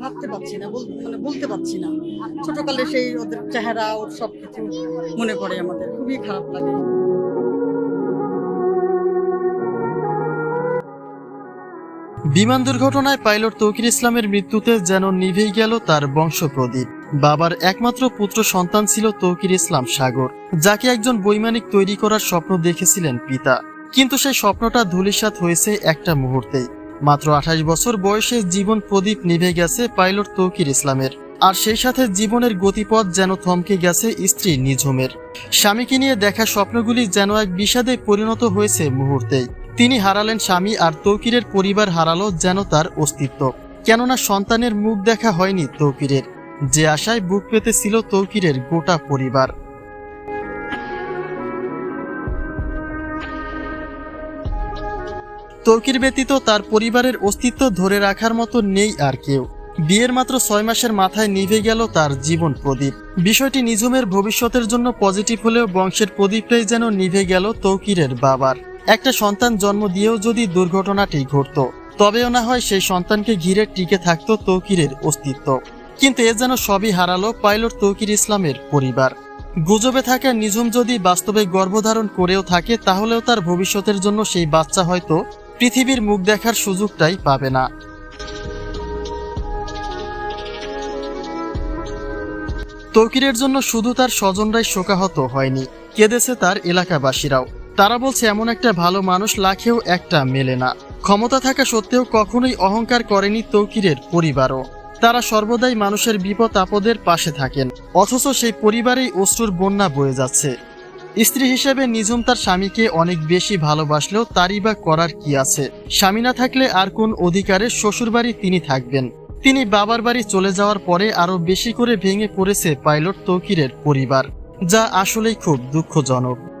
ভাবতে পারছি না মানে বলতে পারছি না। ছোটকালে সেই ওদের চেহারা, ওর সব কিছু মনে পড়ে আমাদের, খুবই খারাপ লাগে। বিমান দুর্ঘটনায় পাইলট তৌকির ইসলামের মৃত্যুতে যেন নিভেই গেল তার বংশপ্রদীপ। বাবার একমাত্র পুত্র সন্তান ছিল তৌকির ইসলাম সাগর, যাকে একজন বৈমানিক তৈরি করার স্বপ্ন দেখেছিলেন পিতা। কিন্তু সেই স্বপ্নটা ধূলিসাৎ হয়েছে একটা মুহূর্তেই। মাত্র আঠাশ বছর বয়সে জীবন প্রদীপ নিভে গেছে পাইলট তৌকির ইসলামের। আর সেই সাথে জীবনের গতিপথ যেন থমকে গেছে স্ত্রী নিঝুমের। স্বামীকে নিয়ে দেখা স্বপ্নগুলি যেন এক বিষাদে পরিণত হয়েছে মুহূর্তেই। তিনি হারালেন স্বামী আর তৌকিরের পরিবার হারালো যেন তার অস্তিত্ব। কেননা সন্তানের মুখ দেখা হয়নি তৌকিরের। যে আশায় বুক পেতেছিল তৌকিরের গোটা পরিবার। তৌকির ব্যতীত তার পরিবারের অস্তিত্ব ধরে রাখার মতো নেই আর কেউ। বিয়ের মাত্র ছয় মাসের মাথায় নিভে গেল তার জীবন প্রদীপ। বিষয়টি নিঝুমের ভবিষ্যতের জন্য পজিটিভ হলেও বংশের প্রদীপটাই যেন নিভে গেল তৌকিরের বাবার। একটা সন্তান জন্ম দিয়েও যদি দুর্ঘটনাটি ঘটত, তবেও না হয় সেই সন্তানকে ঘিরে টিকে থাকত তৌকিরের অস্তিত্ব। কিন্তু এ যেন সবই হারালো পাইলট তৌকির ইসলামের পরিবার। গুজবে থাকা নিঝুম যদি বাস্তবে গর্ভধারণ করেও থাকে, তাহলেও তার ভবিষ্যতের জন্য সেই বাচ্চা হয়তো পৃথিবীর মুখ দেখার সুযোগটাই পাবে না। তৌকিরের জন্য শুধু তার স্বজনরাই শোকাহত হয়নি, কেঁদেছে তার এলাকাবাসীরাও। তারা বলছে, এমন একটা ভালো মানুষ লাখেও একটা মেলে না। ক্ষমতা থাকা সত্ত্বেও কখনোই অহংকার করেনি তৌকিরের পরিবারও। তারা সর্বদাই মানুষের বিপদ আপদের পাশে থাকেন, অথচ সেই পরিবারেই অশ্রুর বন্যা বয়ে যাচ্ছে। স্ত্রী হিসেবে নিঝুম তার স্বামীকে অনেক বেশি ভালোবাসলেও তারই বা করার কি আছে? স্বামী না থাকলে আর কোন অধিকারে শ্বশুরবাড়ি তিনি থাকবেন? তিনি বাবার বাড়ি চলে যাওয়ার পরে আরও বেশি করে ভেঙে পড়েছে পাইলট তৌকিরের পরিবার, যা আসলেই খুব দুঃখজনক।